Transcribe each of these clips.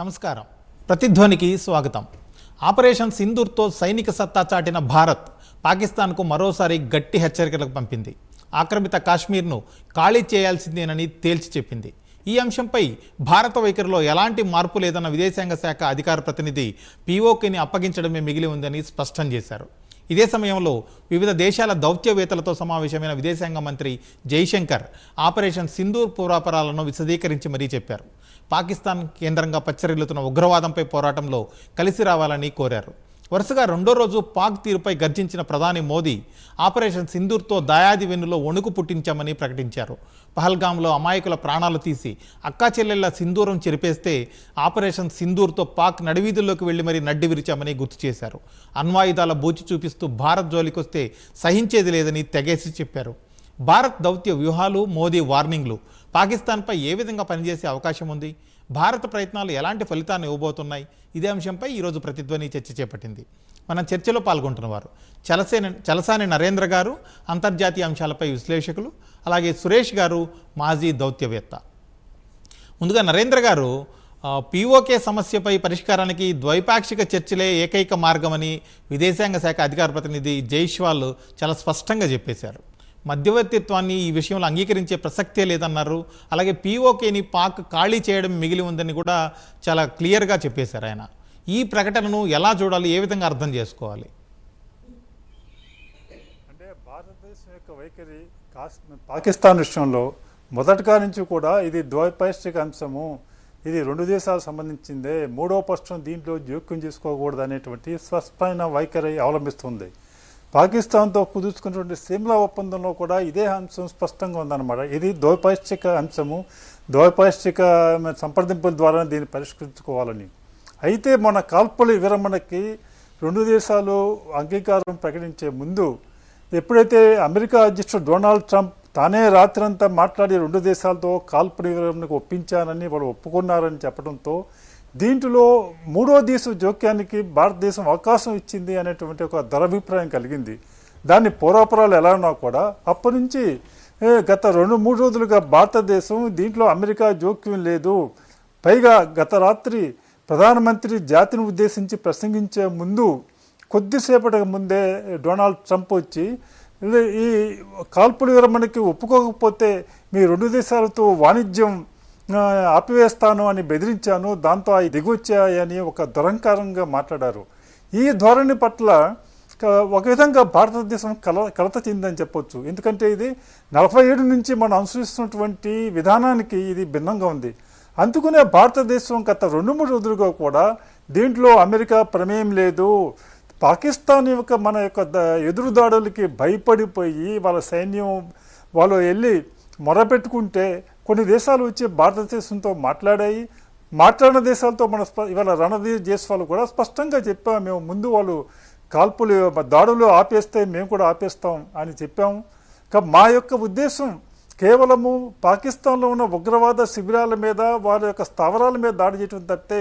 నమస్కారం. ప్రతిధ్వనికి స్వాగతం. ఆపరేషన్ సింధూర్తో సైనిక సత్తా చాటిన భారత్ పాకిస్తాన్కు మరోసారి గట్టి హెచ్చరికలకు పంపింది. ఆక్రమిత కాశ్మీర్ను ఖాళీ చేయాల్సిందేనని తేల్చి చెప్పింది. ఈ అంశంపై భారత వైఖరిలో ఎలాంటి మార్పు లేదన్న విదేశాంగ శాఖ అధికార ప్రతినిధి పీఓకేని అప్పగించడమే మిగిలి ఉందని స్పష్టం చేశారు. ఇదే సమయంలో వివిధ దేశాల దౌత్యవేత్తలతో సమావేశమైన విదేశాంగ మంత్రి జైశంకర్ ఆపరేషన్ సింధూర్ పూర్వాపరాలను విశదీకరించి మరీ చెప్పారు. పాకిస్తాన్ కేంద్రంగా పచ్చరిల్లుతున్న ఉగ్రవాదంపై పోరాటంలో కలిసి రావాలని కోరారు. వరుసగా రెండో రోజు పాక్ తీరుపై గర్జించిన ప్రధాని మోదీ ఆపరేషన్ సింధూర్తో దాయాది వెన్నులో వణుకు పుట్టించామని ప్రకటించారు. పహల్గాంలో అమాయకుల ప్రాణాలు తీసి అక్కాచెల్లెళ్ళ సింధూరం చెరిపేస్తే ఆపరేషన్ సింధూర్తో పాక్ నడివీధుల్లోకి వెళ్ళి మరీ నడ్డి విరిచామని గుర్తు చేశారు. అణ్వాయుధాల బూచి చూపిస్తూ భారత్ జోలికొస్తే సహించేది లేదని తెగేసి చెప్పారు. భారత్ దౌత్య వ్యూహాలు మోదీ వార్నింగ్లు పాకిస్తాన్పై ఏ విధంగా పనిచేసే అవకాశం ఉంది? భారత ప్రయత్నాలు ఎలాంటి ఫలితాన్ని ఇవ్వబోతున్నాయి? ఇదే అంశంపై ఈరోజు ప్రతిధ్వని చర్చ చేపట్టింది. మనం చర్చలో పాల్గొంటున్నవారు చలసేన చలసాని నరేంద్ర గారు అంతర్జాతీయ అంశాలపై విశ్లేషకులు అలాగే సురేష్ గారు మాజీ దౌత్యవేత్త. ముందుగా నరేంద్ర గారు పీఓకే సమస్యపై పరిష్కారానికి ద్వైపాక్షిక చర్చలే ఏకైక మార్గమని విదేశాంగ శాఖ అధికార ప్రతినిధి జైష్వాల్ చాలా స్పష్టంగా చెప్పేశారు. మధ్యవర్తిత్వాన్ని ఈ విషయంలో అంగీకరించే ప్రసక్తే లేదన్నారు. అలాగే పీఓకేని పాక్ ఖాళీ చేయడం మిగిలి ఉందని కూడా చాలా క్లియర్గా చెప్పేశారు ఆయన. ఈ ప్రకటనను ఎలా చూడాలి? ఏ విధంగా అర్థం చేసుకోవాలి? అంటే భారతదేశం యొక్క వైఖరి పాకిస్తాన్ విషయంలో మొదటిగా నుంచి కూడా ఇది ద్వైపాక్షిక అంశము. ఇది రెండు దేశాలకు సంబంధించిందే. మూడో పక్షం దీంట్లో జోక్యం చేసుకోకూడదు అనేటువంటి స్పష్టమైన వైఖరి అవలంబిస్తుంది. పాకిస్తాన్తో కుదుర్చుకున్నటువంటి సిమ్లా ఒప్పందంలో కూడా ఇదే అంశం స్పష్టంగా ఉందన్నమాట. ఇది ద్వైపాక్షిక అంశము. ద్వైపాక్షిక సంప్రదింపుల ద్వారా దీన్ని పరిష్కరించుకోవాలని. అయితే మన కాల్పుల విరమణకి రెండు దేశాలు అంగీకారం ప్రకటించే ముందు ఎప్పుడైతే అమెరికా అధ్యక్షుడు డొనాల్డ్ ట్రంప్ తానే రాత్రంతా మాట్లాడి రెండు దేశాలతో కాల్పుల విరమణకు ఒప్పించానని వాళ్ళు ఒప్పుకున్నారని చెప్పడంతో దీంట్లో మూడో దేశ జోక్యానికి భారతదేశం అవకాశం ఇచ్చింది అనేటువంటి ఒక దురభిప్రాయం కలిగింది. దాన్ని పూర్వపురాలు ఎలా ఉన్నా కూడా అప్పటి నుంచి గత రెండు మూడు రోజులుగా భారతదేశం దీంట్లో అమెరికా జోక్యం లేదు. పైగా గత రాత్రి ప్రధానమంత్రి జాతిని ఉద్దేశించి ప్రసంగించే ముందు కొద్దిసేపటి ముందే డొనాల్డ్ ట్రంప్ వచ్చి ఈ కాల్పుల విరమణకి ఒప్పుకోకపోతే మీ రెండు దేశాలతో వాణిజ్యం ఆపివేస్తాను అని బెదిరించాను దాంతో అవి దిగొచ్చాయని ఒక దురంకారంగా మాట్లాడారు. ఈ ధోరణి పట్ల ఒక విధంగా భారతదేశం కల కలత చెందని చెప్పొచ్చు. ఎందుకంటే ఇది నలభై ఏడు నుంచి మనం అనుసరిస్తున్నటువంటి విధానానికి ఇది భిన్నంగా ఉంది. అందుకునే భారతదేశం గత రెండు మూడు రోజులుగా కూడా దీంట్లో అమెరికా ప్రమేయం లేదు. పాకిస్తాన్ యొక్క మన యొక్క ద- ఎదురుదాడులకి భయపడిపోయి వాళ్ళ సైన్యం వాళ్ళు వెళ్ళి మొరపెట్టుకుంటే కొన్ని దేశాలు వచ్చి భారతదేశంతో మాట్లాడాయి. మాట్లాడిన దేశాలతో మన ఇవాళ రణధీర్ జైస్వాల్ కూడా స్పష్టంగా చెప్పాము మేము ముందు వాళ్ళు కాల్పులు దాడులు ఆపేస్తే మేము కూడా ఆపేస్తాం అని చెప్పాము మా యొక్క ఉద్దేశం కేవలము పాకిస్తాన్లో ఉన్న ఉగ్రవాద శిబిరాల మీద వారి యొక్క స్థావరాల మీద దాడి చేయడం తప్పితే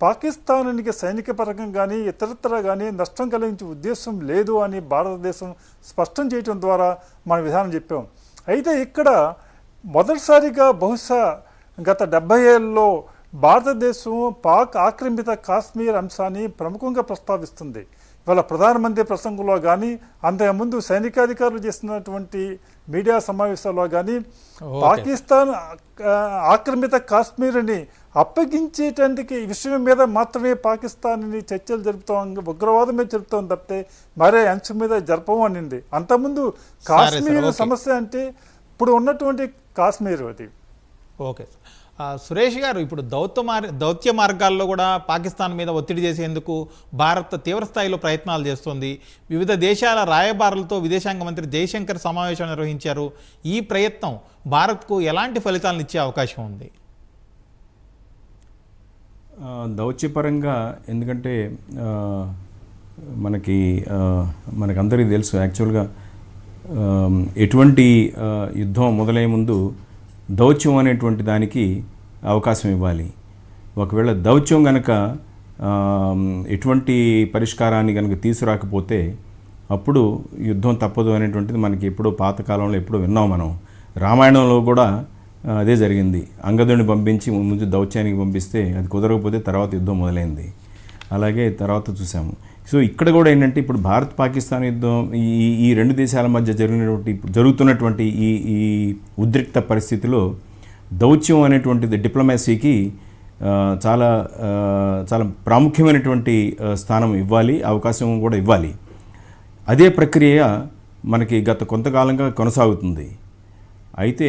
పాకిస్తానికి సైనిక పరంగా కానీ ఇతరత్ర కానీ నష్టం కలిగించే ఉద్దేశం లేదు అని భారతదేశం స్పష్టం చేయడం ద్వారా మన విధానం చెప్పాం. అయితే ఇక్కడ మొదటిసారిగా బహుశా గత డెబ్బై ఏళ్ళలో భారతదేశం పాక్ ఆక్రమిత కాశ్మీర్ అంశాన్ని ప్రముఖంగా ప్రస్తావిస్తుంది. ఇవాళ ప్రధానమంత్రి ప్రసంగంలో కానీ అంతకుముందు సైనికాధికారులు చేసినటువంటి మీడియా సమావేశాల్లో కానీ పాకిస్తాన్ ఆక్రమిత కాశ్మీర్ని అప్పగించేటందుకు ఈ విషయం మీద మాత్రమే పాకిస్తాన్ని చర్చలు జరుపుతాం ఉగ్రవాదం మీద జరుపుతాం తప్పితే మరే అంశం మీద జరపం అనింది అంతకుముందు కాశ్మీర్. సమస్య అంటే ఇప్పుడు ఉన్నటువంటి కాశ్మీర్ అది. ఓకే. ఆ, సురేష్ గారు ఇప్పుడు దౌత్య మార్ దౌత్య మార్గాల్లో కూడా పాకిస్తాన్ మీద ఒత్తిడి చేసేందుకు భారత్ తీవ్రస్థాయిలో ప్రయత్నాలు చేస్తోంది. వివిధ దేశాల రాయబారులతో విదేశాంగ మంత్రి జయశంకర్ సమావేశం నిర్వహించారు. ఈ ప్రయత్నం భారత్కు ఎలాంటి ఫలితాలను ఇచ్చే అవకాశం ఉంది? దౌత్యపరంగా ఎందుకంటే మనకి మనకందరికీ తెలుసు యాక్చువల్గా ఎటువంటి యుద్ధం మొదలయ్యే ముందు దౌత్యం అనేటువంటి దానికి అవకాశం ఇవ్వాలి. ఒకవేళ దౌత్యం గనక ఎటువంటి పరిష్కారాన్ని కనుక తీసుకురాకపోతే అప్పుడు యుద్ధం తప్పదు అనేటువంటిది మనకి ఎప్పుడో పాతకాలంలో ఎప్పుడో విన్నాం మనం. రామాయణంలో కూడా అదే జరిగింది. అంగదుని పంపించి ముందు దౌత్యానికి పంపిస్తే అది కుదరకపోతే తర్వాత యుద్ధం మొదలైంది. అలాగే తర్వాత చూసాము. సో ఇక్కడ కూడా ఏంటంటే ఇప్పుడు భారత్ పాకిస్తాన్ యుద్ధం ఈ ఈ రెండు దేశాల మధ్య జరిగినటువంటి జరుగుతున్నటువంటి ఈ ఈ ఉద్రిక్త పరిస్థితిలో దౌత్యం అనేటువంటిది డిప్లొమాసీకి చాలా చాలా ప్రాముఖ్యమైనటువంటి స్థానం ఇవ్వాలి అవకాశం కూడా ఇవ్వాలి. అదే ప్రక్రియ మనకి గత కొంతకాలంగా కొనసాగుతుంది. అయితే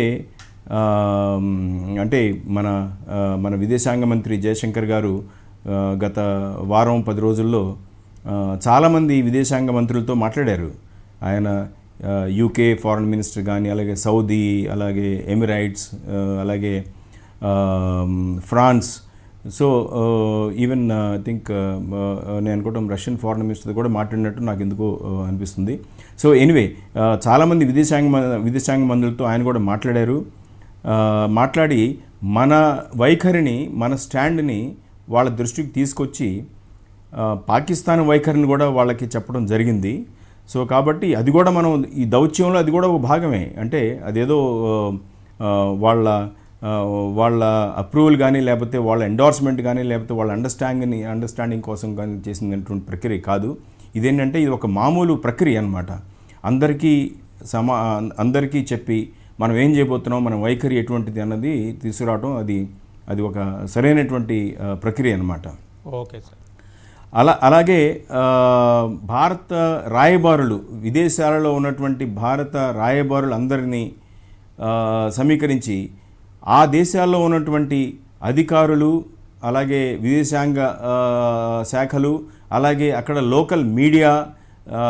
అంటే మన మన విదేశాంగ మంత్రి జయశంకర్ గారు గత వారం పది రోజుల్లో చాలామంది విదేశాంగ మంత్రులతో మాట్లాడారు. ఆయన యూకే ఫారెన్ మినిస్టర్ కానీ అలాగే సౌదీ అలాగే ఎమిరైట్స్ అలాగే France so even I think నేను అనుకోవటం రష్యన్ ఫారెన్ మినిస్టర్ కూడా మాట్లాడినట్టు నాకు ఎందుకో అనిపిస్తుంది. సో ఎనివే చాలామంది విదేశాంగ విదేశాంగ మంత్రులతో ఆయన కూడా మాట్లాడారు. మాట్లాడి మన వైఖరిని మన స్టాండ్ని వాళ్ళ దృష్టికి తీసుకొచ్చి పాకిస్తాన్ వైఖరిని కూడా వాళ్ళకి చెప్పడం జరిగింది. సో కాబట్టి అది కూడా మనం ఈ దౌత్యంలో అది కూడా ఒక భాగమే. అంటే అదేదో వాళ్ళ వాళ్ళ అప్రూవల్ కానీ లేకపోతే వాళ్ళ ఎండార్స్మెంట్ కానీ లేకపోతే వాళ్ళ అండర్స్టాండింగ్ అండర్స్టాండింగ్ కోసం కానీ చేసినటువంటి ప్రక్రియ కాదు. ఇదేంటంటే ఇది ఒక మామూలు ప్రక్రియ అనమాట అందరికీ సమా అందరికీ చెప్పి మనం ఏం చేయబోతున్నాం మన వైఖరి ఎటువంటిది అన్నది తీసుకురావడం అది అది ఒక సరైనటువంటి ప్రక్రియ అనమాట ఓకే సార్. అలా అలాగే భారత రాయబారులు విదేశాలలో ఉన్నటువంటి భారత రాయబారులు అందరినీ సమీకరించి ఆ దేశాల్లో ఉన్నటువంటి అధికారులు అలాగే విదేశాంగ శాఖలు అలాగే అక్కడ local media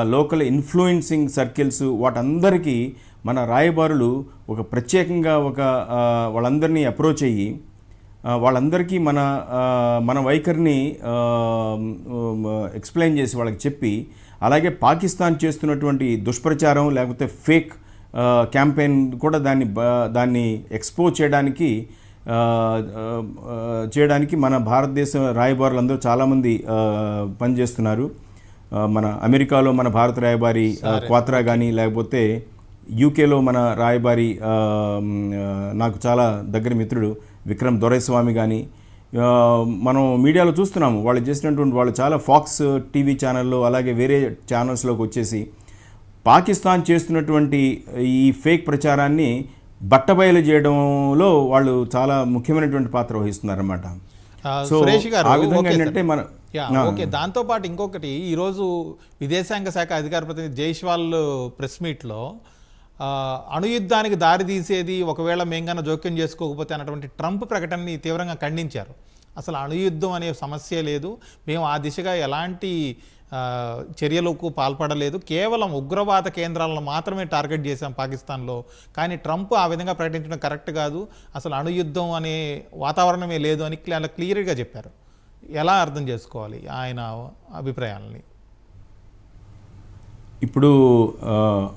local influencing circles వాటందరికీ మన రాయబారులు ఒక ప్రత్యేకంగా ఒక వాళ్ళందరినీ అప్రోచ్ అయ్యి వాళ్ళందరికీ మన మన వైఖరిని ఎక్స్ప్లెయిన్ చేసి వాళ్ళకి చెప్పి అలాగే పాకిస్తాన్ చేస్తున్నటువంటి దుష్ప్రచారం లేకపోతే ఫేక్ క్యాంపెయిన్ కూడా దాన్ని దాన్ని ఎక్స్పోజ్ చేయడానికి చేయడానికి మన భారతదేశ రాయబారులందరూ చాలామంది పనిచేస్తున్నారు. మన అమెరికాలో మన భారత రాయబారి క్వాత్రా కానీ లేకపోతే యూకేలో మన రాయబారి నాకు చాలా దగ్గర మిత్రుడు విక్రమ్ దొరైస్వామి కానీ మనం మీడియాలో చూస్తున్నాము వాళ్ళు చేసినటువంటి వాళ్ళు చాలా ఫాక్స్ టీవీ ఛానల్లో అలాగే వేరే ఛానల్స్లోకి వచ్చేసి పాకిస్తాన్ చేస్తున్నటువంటి ఈ ఫేక్ ప్రచారాన్ని బట్టబయలు చేయడంలో వాళ్ళు చాలా ముఖ్యమైనటువంటి పాత్ర వహిస్తున్నారన్నమాట సో ఆ విధంగా. ఏంటంటే మన. ఓకే దాంతో పాటు ఇంకొకటి ఈరోజు విదేశాంగ శాఖ అధికార ప్రతినిధి జైష్వాల్ ప్రెస్ మీట్లో అణుయుద్ధానికి దారి తీసేది ఒకవేళ కన్నా జోక్యం చేసుకోకపోతే అన్నటువంటి ట్రంప్ ప్రకటనని తీవ్రంగా ఖండించారు. అసలు అణుయుద్ధం అనే సమస్య లేదు. మేము ఆ దిశగా ఎలాంటి చర్యలకు పాల్పడలేదు. కేవలం ఉగ్రవాద కేంద్రాలను మాత్రమే టార్గెట్ చేశాం పాకిస్తాన్లో. కానీ ట్రంప్ ఆ విధంగా ప్రకటించడం కరెక్ట్ కాదు. అసలు అణుయుద్ధం అనే వాతావరణమే లేదు అని అలా క్లియర్గా చెప్పారు. ఎలా అర్థం చేసుకోవాలి ఆయన అభిప్రాయాలని? ఇప్పుడు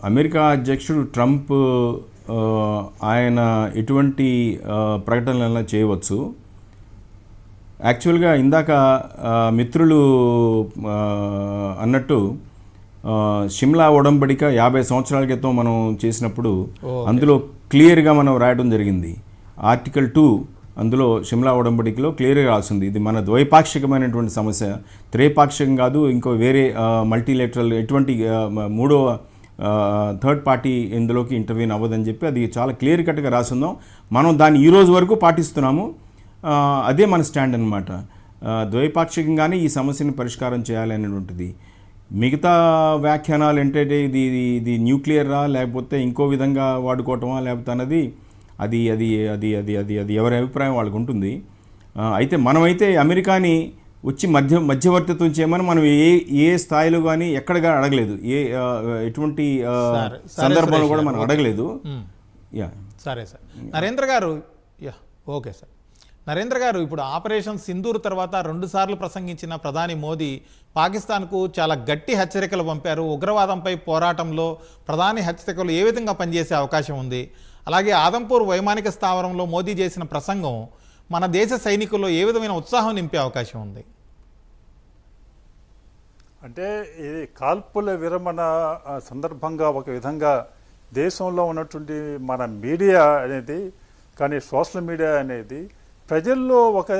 అమెరికా అధ్యక్షుడు ట్రంప్ ఆయన ఎటువంటి ఆ, ప్రకటనలు చేయవచ్చు. యాక్చువల్గా ఇందాక మిత్రులు అన్నట్టు షిమ్లా ఒడంబడిక యాభై సంవత్సరాల క్రితం మనం చేసినప్పుడు అందులో క్లియర్గా మనం రాయడం జరిగింది. ఆర్టికల్ టూ అందులో షిమ్లా ఒడంబడికలో క్లియర్గా రాసింది. ఇది మన ద్వైపాక్షికమైనటువంటి సమస్య. త్రైపాక్షికం కాదు ఇంకో వేరే మల్టీలేటరల్ ఎటువంటి మూడో థర్డ్ పార్టీ ఇందులోకి ఇంటర్వ్యూన్ అవ్వదని చెప్పి అది చాలా క్లియర్ కట్గా రాసిందాం. మనం దాన్ని ఈ రోజు వరకు పాటిస్తున్నాము. అదే మన స్టాండ్ అనమాట ద్వైపాక్షికంగానే ఈ సమస్యను పరిష్కారం చేయాలి అనేటువంటిది. మిగతా వ్యాఖ్యానాలు ఏంటంటే ఇది ఇది ఇది న్యూక్లియరా లేకపోతే ఇంకో విధంగా వాడుకోవటమా లేకపోతే అన్నది అది అది అది అది అది అది ఎవరి అభిప్రాయం వాళ్ళకు ఉంటుంది. అయితే మనమైతే అమెరికాని వచ్చి మధ్య మధ్యవర్తిత్వం చేయమని మనం ఏ ఏ స్థాయిలో కానీ ఎక్కడగా అడగలేదు. ఏ ఎటువంటి సందర్భంలో కూడా మనం. అడగలేదు. యా. సరే సార్. నరేంద్ర గారు యా ఓకే సార్. నరేంద్ర గారు ఇప్పుడు ఆపరేషన్ సింధూర్ తర్వాత రెండుసార్లు ప్రసంగించిన ప్రధాని మోదీ పాకిస్తాన్కు చాలా గట్టి హెచ్చరికలు పంపారు. ఉగ్రవాదంపై పోరాటంలో ప్రధాని హెచ్చరికలు ఏ విధంగా పనిచేసే అవకాశం ఉంది? అలాగే ఆదంపూర్ వైమానిక స్థావరంలో మోదీ చేసిన ప్రసంగం మన దేశ సైనికుల్లో ఏ విధమైన ఉత్సాహం నింపే అవకాశం ఉంది? అంటే ఇది కాల్పుల విరమణ సందర్భంగా ఒక విధంగా దేశంలో ఉన్నటువంటి మన మీడియా అనేది కానీ సోషల్ మీడియా అనేది ప్రజల్లో ఒక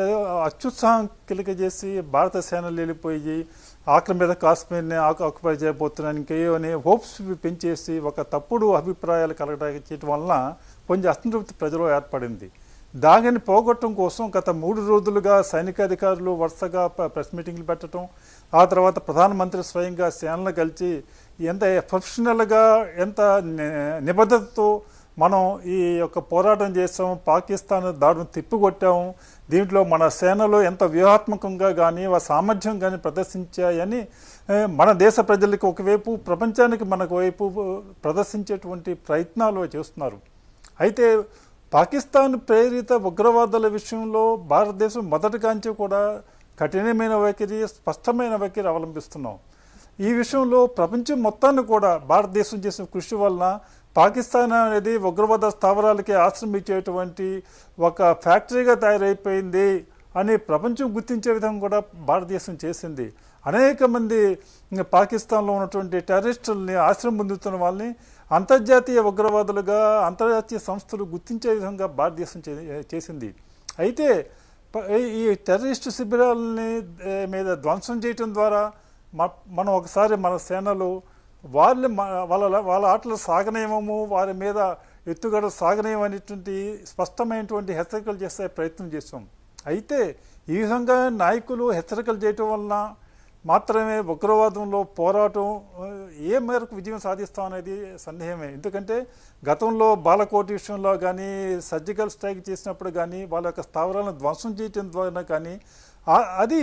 అత్యుత్సాహం కలిగజేసి భారత సేనలు వెళ్ళిపోయి మీద కాశ్మీర్ని ఆకు ఆక్యుపై చేయబోతున్నాను ఇంకేయో అనే హోప్స్ పెంచేసి ఒక తప్పుడు అభిప్రాయాలు కలగడం వలన కొంచెం అసంతృప్తి ప్రజలు ఏర్పడింది. దానిని పోగొట్టడం కోసం గత మూడు రోజులుగా సైనికాధికారులు వరుసగా ప్రెస్ మీటింగ్లు పెట్టడం ఆ తర్వాత ప్రధానమంత్రి స్వయంగా సేనలు కలిసి ఎంత ప్రొఫెషనల్గా ఎంత నిబద్ధతతో మనం ఈ యొక్క పోరాటం చేసాం పాకిస్తాన్ దాడును తిప్పికొట్టాము దీంట్లో మన సేనలో ఎంత వ్యూహాత్మకంగా కానీ సామర్థ్యం కానీ ప్రదర్శించాయని మన దేశ ప్రజలకు ఒకవైపు ప్రపంచానికి మనకు వైపు ప్రదర్శించేటువంటి ప్రయత్నాలు చేస్తున్నారు. అయితే పాకిస్తాన్ ప్రేరిత ఉగ్రవాదుల విషయంలో భారతదేశం మొదటికాంచి కూడా కఠినమైన వైఖరి స్పష్టమైన వైఖరి అవలంబిస్తున్నాం. ఈ విషయంలో ప్రపంచం మొత్తాన్ని కూడా భారతదేశం చేసిన కృషి వలన పాకిస్తాన్ అనేది ఉగ్రవాద స్థావరాలకి ఆశ్రమించేటువంటి ఒక ఫ్యాక్టరీగా తయారైపోయింది అని ప్రపంచం గుర్తించే విధంగా కూడా భారతదేశం చేసింది. అనేక మంది పాకిస్తాన్లో ఉన్నటువంటి టెర్రరిస్టుల్ని ఆశ్రయం పొందుతున్న వాళ్ళని అంతర్జాతీయ ఉగ్రవాదులుగా అంతర్జాతీయ సంస్థలు గుర్తించే విధంగా భారతదేశం చే- చేసింది. అయితే ఈ- టెర్రరిస్టు శిబిరాలని మీద ధ్వంసం చేయటం ద్వారా మ- మనం ఒకసారి మన సేనలు వారిని వాళ్ళ వాళ్ళ ఆటలు సాగనేయమము వారి మీద ఎత్తుగడ సాగనేయమనేటువంటి స్పష్టమైనటువంటి హెచ్చరికలు చేసే ప్రయత్నం చేస్తాం అయితే ఈ విధంగా నాయకులు హెచ్చరికలు చేయటం వలన మాత్రమే ఉగ్రవాదంలో పోరాటం ఏ మేరకు విజయం సాధిస్తాం అనేది సందేహమే. ఎందుకంటే గతంలో బాలకోటి విషయంలో కానీ సర్జికల్ స్ట్రైక్ చేసినప్పుడు కానీ వాళ్ళ యొక్క స్థావరాలను ధ్వంసం చేయటం ద్వారా కానీ అది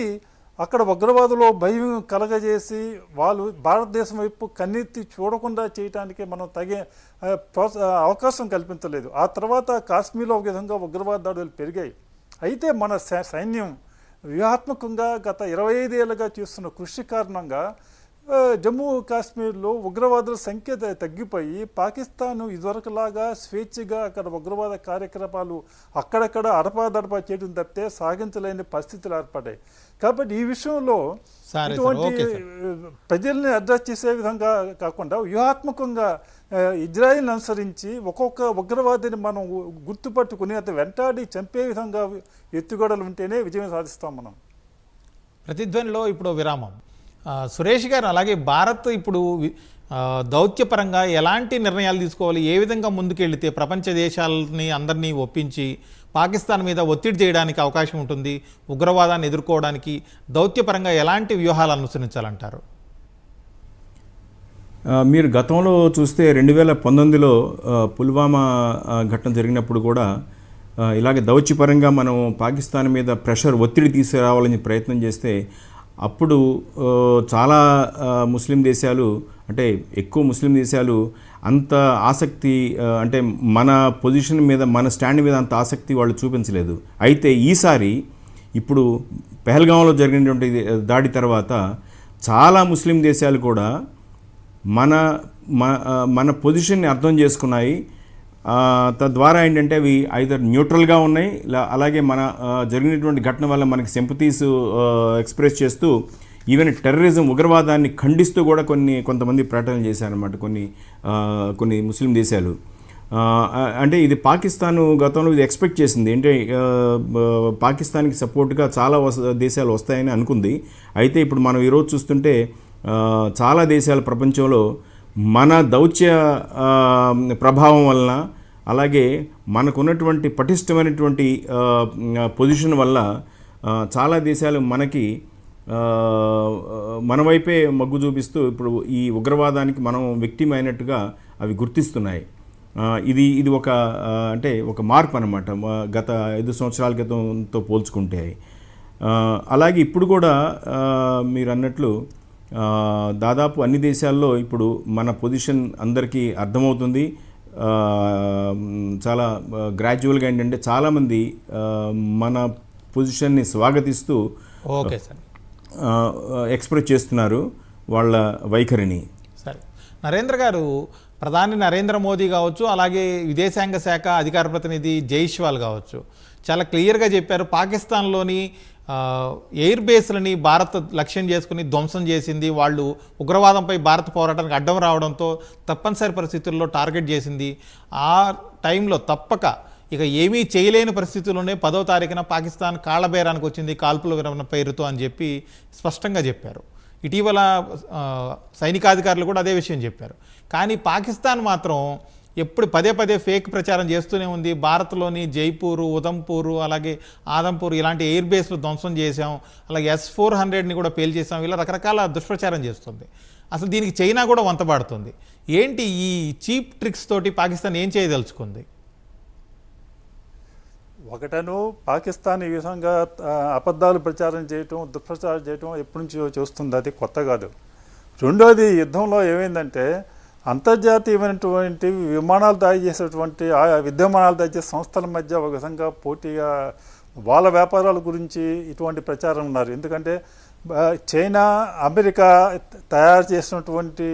అక్కడ ఉగ్రవాదులో భయం కలగజేసి వాళ్ళు భారతదేశం వైపు కన్నెత్తి చూడకుండా చేయటానికి మనం తగే అవకాశం కల్పించలేదు. ఆ తర్వాత కాశ్మీర్లో ఒక విధంగా ఉగ్రవాద దాడులు పెరిగాయి. అయితే మన సై- సైన్యం వ్యూహాత్మకంగా గత ఇరవై ఐదేళ్ళుగా చేస్తున్న కృషి కారణంగా జమ్మూ కాశ్మీర్లో ఉగ్రవాదుల సంఖ్య తగ్గిపోయి పాకిస్తాన్ ఇదివరకులాగా స్వేచ్ఛగా అక్కడ ఉగ్రవాద కార్యక్రమాలు అక్కడక్కడ అడపాదడపా చేయడం తప్పితే సాగించలేని పరిస్థితులు ఏర్పడ్డాయి. కాబట్టి ఈ విషయంలో ఇటువంటి. ప్రజల్ని అడ్రస్ చేసే విధంగా కాకుండా వ్యూహాత్మకంగా ఇజ్రాయిల్ని అనుసరించి ఒక్కొక్క ఉగ్రవాదిని మనం గుర్తుపట్టుకుని అతను వెంటాడి చంపే విధంగా ఎత్తుగడలు ఉంటేనే విజయం సాధిస్తాం మనం. ప్రతిధ్వనిలో ఇప్పుడు విరామం. సురేష్ గారు అలాగే భారత్ ఇప్పుడు దౌత్యపరంగా ఎలాంటి నిర్ణయాలు తీసుకోవాలి? ఏ విధంగా ముందుకెళ్తే ప్రపంచ దేశాలని అందరినీ ఒప్పించి పాకిస్తాన్ మీద ఒత్తిడి చేయడానికి అవకాశం ఉంటుంది ఉగ్రవాదాన్ని ఎదుర్కోవడానికి దౌత్యపరంగా ఎలాంటి వ్యూహాలు అనుసరించాలంటారు? మీరు గతంలో చూస్తే రెండు వేల పంతొమ్మిదిలో పుల్వామా ఘటన జరిగినప్పుడు కూడా ఇలాగే దౌత్యపరంగా మనం పాకిస్తాన్ మీద ప్రెషర్ ఒత్తిడి తీసుకురావాలని ప్రయత్నం చేస్తే అప్పుడు చాలా ముస్లిం దేశాలు అంటే ఎక్కువ ముస్లిం దేశాలు అంత ఆసక్తి అంటే మన పొజిషన్ మీద మన స్టాండ్ మీద అంత ఆసక్తి వాళ్ళు చూపించలేదు. అయితే ఈసారి ఇప్పుడు పెహల్గాంలో జరిగినటువంటి దాడి తర్వాత చాలా ముస్లిం దేశాలు కూడా మన మన పొజిషన్ని అర్థం చేసుకున్నాయి. తద్వారా ఏంటంటే అవి ఐదర్ న్యూట్రల్గా ఉన్నాయి అలాగే మన జరిగినటువంటి ఘటన వల్ల మనకి సెంపతీస్ ఎక్స్ప్రెస్ చేస్తూ ఈవెన్ టెర్రరిజం ఉగ్రవాదాన్ని ఖండిస్తూ కూడా కొన్ని కొంతమంది ప్రకటనలు చేశారన్నమాట కొన్ని కొన్ని ముస్లిం దేశాలు. అంటే ఇది పాకిస్తాన్ గతంలో ఇది ఎక్స్పెక్ట్ చేసింది. అంటే పాకిస్తాన్కి సపోర్ట్గా చాలా దేశాలు వస్తాయని అనుకుంది. అయితే ఇప్పుడు మనం ఈరోజు చూస్తుంటే చాలా దేశాలు ప్రపంచంలో మన దౌత్య ప్రభావం వలన అలాగే మనకున్నటువంటి పటిష్టమైనటువంటి పొజిషన్ వల్ల చాలా దేశాలు మనకి మన వైపే మగ్గు చూపిస్తూ ఇప్పుడు ఈ ఉగ్రవాదానికి మనం వ్యక్తిమ్ అయినట్టుగా అవి గుర్తిస్తున్నాయి. ఇది ఇది ఒక అంటే ఒక మార్పు అనమాట గత ఐదు సంవత్సరాల క్రితంతో పోల్చుకుంటే. అలాగే ఇప్పుడు కూడా మీరు అన్నట్లు దాదాపు అన్ని దేశాల్లో ఇప్పుడు మన పొజిషన్ అందరికీ అర్థమవుతుంది. చాలా గ్రాడ్యువల్గా ఏంటంటే చాలామంది మన పొజిషన్ని స్వాగతిస్తూ ఓకే సార్. ఎక్స్ప్రెస్ చేస్తున్నారు వాళ్ళ వైఖరిని. సరే. నరేంద్ర గారు ప్రధాని నరేంద్ర మోదీ కావచ్చు అలాగే విదేశాంగ శాఖ అధికార ప్రతినిధి జైష్వాల్ కావచ్చు. చాలా క్లియర్గా చెప్పారు. పాకిస్తాన్లోని ఎయిర్ బేస్లని భారత్ లక్ష్యం చేసుకుని ధ్వంసం చేసింది. వాళ్ళు ఉగ్రవాదంపై భారత పోరాటానికి అడ్డం రావడంతో తప్పనిసరి పరిస్థితుల్లో టార్గెట్ చేసింది. ఆ టైంలో తప్పక ఇక ఏమీ చేయలేని పరిస్థితుల్లోనే పదో తారీఖున పాకిస్తాన్ కాళ్ళబేరానికి వచ్చింది. కాల్పుల విరమణ పేరుతో అని చెప్పి స్పష్టంగా చెప్పారు. ఇటీవల సైనికాధికారులు కూడా అదే విషయం చెప్పారు. కానీ పాకిస్తాన్ మాత్రం ఎప్పుడు పదే పదే ఫేక్ ప్రచారం చేస్తూనే ఉంది. భారత్లోని జైపూరు ఉదంపూరు అలాగే ఆదంపూర్ ఇలాంటి ఎయిర్ బేస్లు ధ్వంసం చేసాం అలాగే ఎస్ ఫోర్ హండ్రెడ్ని కూడా పేల్ చేసాం ఇలా రకరకాల దుష్ప్రచారం చేస్తుంది. అసలు దీనికి చైనా కూడా వంతపాడుతుంది ఏంటి ఈ చీప్ ట్రిక్స్ తోటి పాకిస్తాన్ ఏం చేయదలుచుకుంది? ఒకటను పాకిస్తాన్ ఈ విధంగా అబద్ధాలు ప్రచారం చేయటం దుష్ప్రచారం చేయటం ఎప్పటి నుంచో చూస్తుంది. అది కొత్త కాదు. రెండోది యుద్ధంలో ఏమైందంటే అంతర్జాతీయమైనటువంటి విమానాలు తయారు చేసేటువంటి ఆ విద్యమానాలు తయారు చేసే సంస్థల మధ్య ఒక విధంగా పోటీగా వాళ్ళ వ్యాపారాల గురించి ఇటువంటి ప్రచారం ఉన్నారు. ఎందుకంటే చైనా అమెరికా తయారు చేసినటువంటి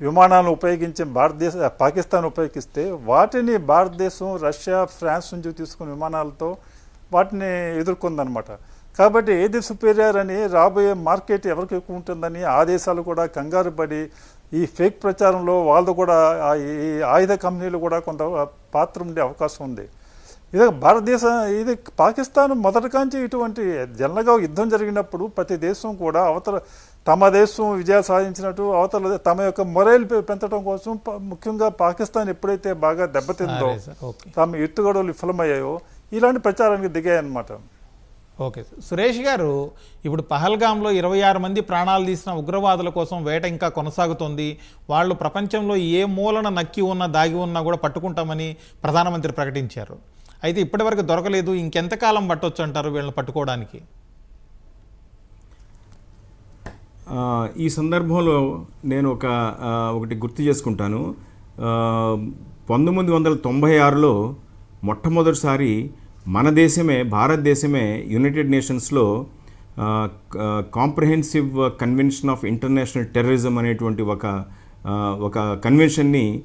విమానాలను ఉపయోగించి భారతదేశ పాకిస్తాన్ ఉపయోగిస్తే వాటిని భారతదేశం రష్యా ఫ్రాన్స్ నుంచి తీసుకున్న విమానాలతో వాటిని ఎదుర్కొందనమాట కాబట్టి ఏది సుపీరియర్ అని రాబోయే మార్కెట్ ఎవరికి ఎక్కువ ఉంటుందని ఆ దేశాలు కూడా కంగారు పడి ఈ ఫేక్ ప్రచారంలో వాళ్ళు కూడా ఈ ఆయుధ కంపెనీలు కూడా కొంత పాత్ర ఉండే అవకాశం ఉంది. ఇది భారతదేశం ఇది పాకిస్తాన్ మొదటి కాంచి ఇటువంటి జనరల్గా యుద్ధం జరిగినప్పుడు ప్రతి దేశం కూడా అవతల తమ దేశం విజయాలు సాధించినట్టు అవతల తమ యొక్క మొరైల్ పెంచడం కోసం ముఖ్యంగా పాకిస్తాన్ ఎప్పుడైతే బాగా దెబ్బతిందో తమ ఎత్తుగడలు విఫలమయ్యాయో ఇలాంటి ప్రచారానికి దిగాయన్నమాట. ఓకే. సార్. సురేష్ గారు ఇప్పుడు పహల్గాంలో ఇరవై ఆరు మంది ప్రాణాలు తీసిన ఉగ్రవాదుల కోసం వేట ఇంకా కొనసాగుతోంది. వాళ్ళు ప్రపంచంలో ఏ మూలన నక్కి ఉన్నా దాగి ఉన్నా కూడా పట్టుకుంటామని ప్రధానమంత్రి ప్రకటించారు. అయితే ఇప్పటివరకు దొరకలేదు ఇంకెంతకాలం పట్టొచ్చు అంటారు వీళ్ళని పట్టుకోవడానికి? ఈ సందర్భంలో నేను ఒక ఒకటి గుర్తు చేసుకుంటాను. పంతొమ్మిది వందల తొంభై ఆరులో మొట్టమొదటిసారి మన దేశమే భారతదేశమే United నేషన్స్లో comprehensive convention of international terrorism అనేటువంటి ఒక ఒక కన్వెన్షన్ని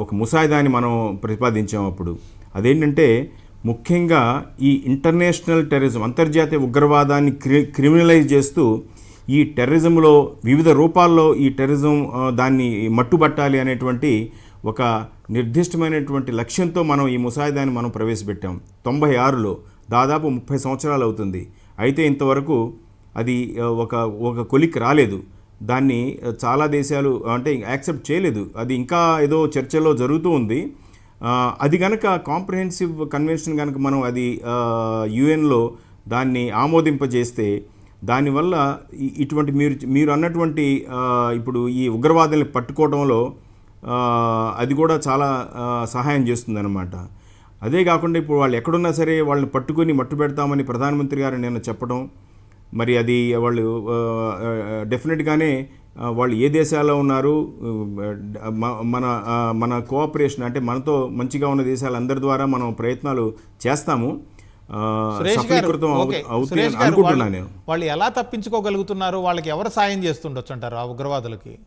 ఒక ముసాయిదాని మనం ప్రతిపాదించాం అప్పుడు. అదేంటంటే ముఖ్యంగా ఈ ఇంటర్నేషనల్ టెర్రరిజం అంతర్జాతీయ ఉగ్రవాదాన్ని క్రి క్రిమినలైజ్ చేస్తూ ఈ టెర్రరిజంలో వివిధ రూపాల్లో ఈ టెర్రరిజం దాన్ని మట్టుబట్టాలి అనేటువంటి ఒక నిర్దిష్టమైనటువంటి లక్ష్యంతో మనం ఈ ముసాయిదాన్ని మనం ప్రవేశపెట్టాం. తొంభై ఆరులో దాదాపు ముప్పై సంవత్సరాలు అవుతుంది. అయితే ఇంతవరకు అది ఒక ఒక కొలిక్ రాలేదు. దాన్ని చాలా దేశాలు అంటే యాక్సెప్ట్ చేయలేదు. అది ఇంకా ఏదో చర్చలో జరుగుతూ ఉంది. అది కనుక కాంప్రహెన్సివ్ కన్వెన్షన్ కనుక మనం అది యుఎన్లో దాన్ని ఆమోదింపజేస్తే దానివల్ల ఇటువంటి మీరు మీరు అన్నటువంటి ఇప్పుడు ఈ ఉగ్రవాదుల్ని పట్టుకోవడంలో అది కూడా చాలా సహాయం చేస్తుందన్నమాట. అదే కాకుండా ఇప్పుడు వాళ్ళు ఎక్కడున్నా సరే వాళ్ళని పట్టుకొని మట్టు పెడతామని ప్రధానమంత్రి గారు నిన్న చెప్పడం మరి అది వాళ్ళు డెఫినెట్గానే వాళ్ళు ఏ దేశాల్లో ఉన్నారు మన మన కోఆపరేషన్ అంటే మనతో మంచిగా ఉన్న దేశాలందరి ద్వారా మనం ప్రయత్నాలు చేస్తాము. సఫలీకృతం అవుతాయి అనుకుంటున్నాను వాళ్ళు- నేను. వాళ్ళు ఎలా తప్పించుకోగలుగుతున్నారు? వాళ్ళకి ఎవరు సాయం చేస్తుండొచ్చు అంటారు ఆ ఉగ్రవాదులకి?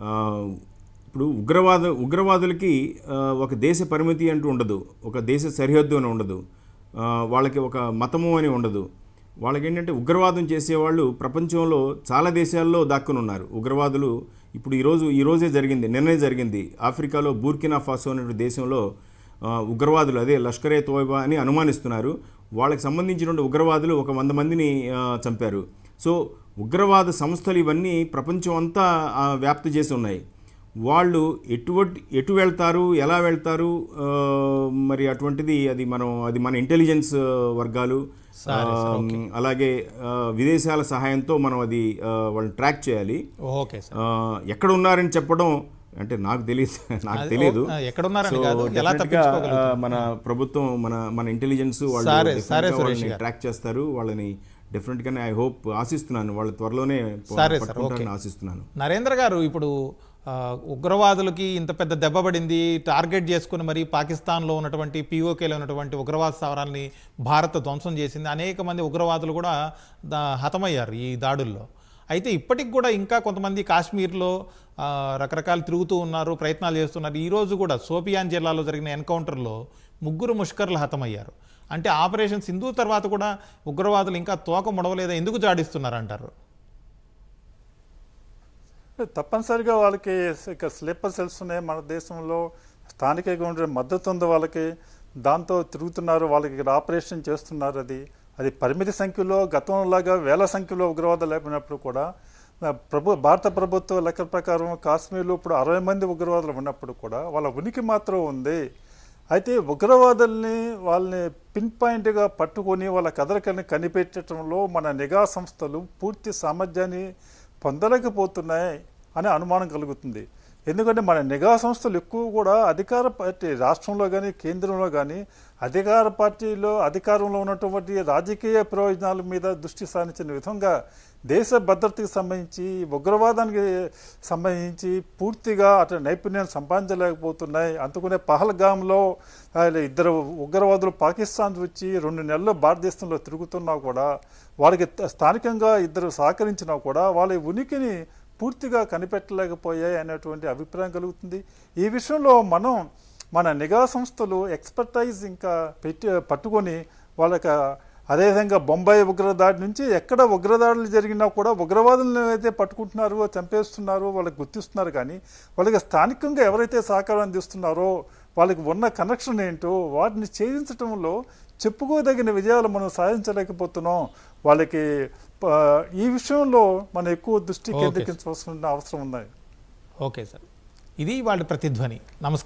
ఇప్పుడు ఉగ్రవాద ఉగ్రవాదులకి ఒక దేశ పరిమితి అంటూ ఉండదు. ఒక దేశ సరిహద్దు అని ఉండదు. వాళ్ళకి ఒక మతము అని ఉండదు. వాళ్ళకి ఏంటంటే ఉగ్రవాదం చేసేవాళ్ళు ప్రపంచంలో చాలా దేశాల్లో దాక్కునున్నారు. ఉగ్రవాదులు ఇప్పుడు ఈరోజు ఈరోజే జరిగింది నిన్నే జరిగింది. ఆఫ్రికాలో బూర్కినా ఫాసో అనే దేశంలో ఉగ్రవాదులు అదే లష్కరే తోయబా అని అనుమానిస్తున్నారు. వాళ్ళకి సంబంధించినటువంటి ఉగ్రవాదులు ఒక వంద మందిని చంపారు. సో ఉగ్రవాద సంస్థలు ఇవన్నీ ప్రపంచం అంతా వ్యాప్తి చేసి ఉన్నాయి. వాళ్ళు ఎటువంటి ఎటు వెళ్తారు ఎలా వెళ్తారు మరి అటువంటిది అది మనం అది మన ఇంటెలిజెన్స్ వర్గాలు అలాగే విదేశాల సహాయంతో మనం అది వాళ్ళని ట్రాక్ చేయాలి. ఓకే ఎక్కడ ఉన్నారని చెప్పడం అంటే నాకు తెలియదు నాకు తెలియదు మన ప్రభుత్వం మన మన ఇంటెలిజెన్స్ వాళ్ళు. ట్రాక్ చేస్తారు వాళ్ళని డెఫినెట్ గానే ఐ హోప్ ఆశిస్తున్నాను వాళ్ళు త్వరలోనే సరే పట్టుకుంటారని ఆశిస్తున్నాను. నరేంద్ర గారు ఇప్పుడు ఉగ్రవాదులకి ఇంత పెద్ద దెబ్బ పడింది టార్గెట్ చేసుకుని మరి పాకిస్తాన్లో ఉన్నటువంటి పీఓకేలో ఉన్నటువంటి ఉగ్రవాద స్థావరాల్ని భారత్ ధ్వంసం చేసింది. అనేక మంది ఉగ్రవాదులు కూడా దా హతమయ్యారు ఈ దాడుల్లో. అయితే ఇప్పటికి కూడా ఇంకా కొంతమంది కాశ్మీర్లో రకరకాలు తిరుగుతూ ఉన్నారు ప్రయత్నాలు చేస్తున్నారు. ఈరోజు కూడా సోపియాన్ జిల్లాలో జరిగిన ఎన్కౌంటర్లో ముగ్గురు ముష్కర్లు హతమయ్యారు. అంటే ఆపరేషన్ సింధు తర్వాత కూడా ఉగ్రవాదులు ఇంకా తోక ముడవలేదా? ఎందుకు జాడిస్తున్నారంటారు? తప్పనిసరిగా వాళ్ళకి ఇక స్లీపర్ సెల్స్ ఉన్నాయి. మన దేశంలో స్థానికంగా ఉండే మద్దతు ఉంది వాళ్ళకి. దాంతో తిరుగుతున్నారు. వాళ్ళకి ఇక్కడ ఆపరేషన్ చేస్తున్నారు అది. అది పరిమితి సంఖ్యలో గతంలాగా వేల సంఖ్యలో ఉగ్రవాదాలు లేపినప్పుడు కూడా ప్రభు భారత ప్రభుత్వ లెక్కల ప్రకారం కాశ్మీర్లో ఇప్పుడు అరవై మంది ఉగ్రవాదులు ఉన్నప్పుడు కూడా వాళ్ళ ఉనికి మాత్రం ఉంది. అయితే ఉగ్రవాదుల్ని వాళ్ళని పిన్ పాయింట్గా పట్టుకొని వాళ్ళ కదలికల్ని కనిపెట్టడంలో మన నిఘా సంస్థలు పూర్తి సామర్థ్యాన్ని పొందలేకపోతున్నాయి అనే అనుమానం కలుగుతుంది. ఎందుకంటే మన నిఘా సంస్థలు ఎక్కువ కూడా అధికార పార్టీ రాష్ట్రంలో కానీ కేంద్రంలో కానీ అధికార పార్టీలో అధికారంలో ఉన్నటువంటి రాజకీయ ప్రయోజనాల మీద దృష్టి సారించిన విధంగా దేశ భద్రతకి సంబంధించి ఉగ్రవాదానికి సంబంధించి పూర్తిగా అటు నైపుణ్యం సంపాదించలేకపోతున్నాయి. అందుకునే పహల్గామ్లో ఇద్దరు ఉగ్రవాదులు పాకిస్తాన్ వచ్చి రెండు నెలలు భారతదేశంలో తిరుగుతున్నా కూడా వాళ్ళకి త- స్థానికంగా ఇద్దరు సహకరించినా కూడా వాళ్ళ ఉనికిని పూర్తిగా కనిపెట్టలేకపోయాయి అనేటువంటి అభిప్రాయం కలుగుతుంది. ఈ విషయంలో మనం మన నిఘా సంస్థలు ఎక్స్పర్టైజ్ ఇంకా పెట్టి పట్టుకొని వాళ్ళకి అదేవిధంగా బొంబాయి ఉగ్రదాడి నుంచి ఎక్కడ ఉగ్రదాడులు జరిగినా కూడా ఉగ్రవాదులను అయితే పట్టుకుంటున్నారో చంపేస్తున్నారో వాళ్ళకి గుర్తిస్తున్నారు కానీ వాళ్ళకి స్థానికంగా ఎవరైతే సహకారం అందిస్తున్నారో వాళ్ళకి ఉన్న కనెక్షన్ ఏంటో వాటిని ఛేదించడంలో చెప్పుకోదగిన విజయాలు మనం సాధించలేకపోతున్నాం. వాళ్ళకి ఈ విషయంలో మనం ఎక్కువ దృష్టి. కేంద్రీకరించవలసిన అవసరం ఉంది. Okay sir. ఇది వాళ్ళ ప్రతిధ్వని. నమస్కారం.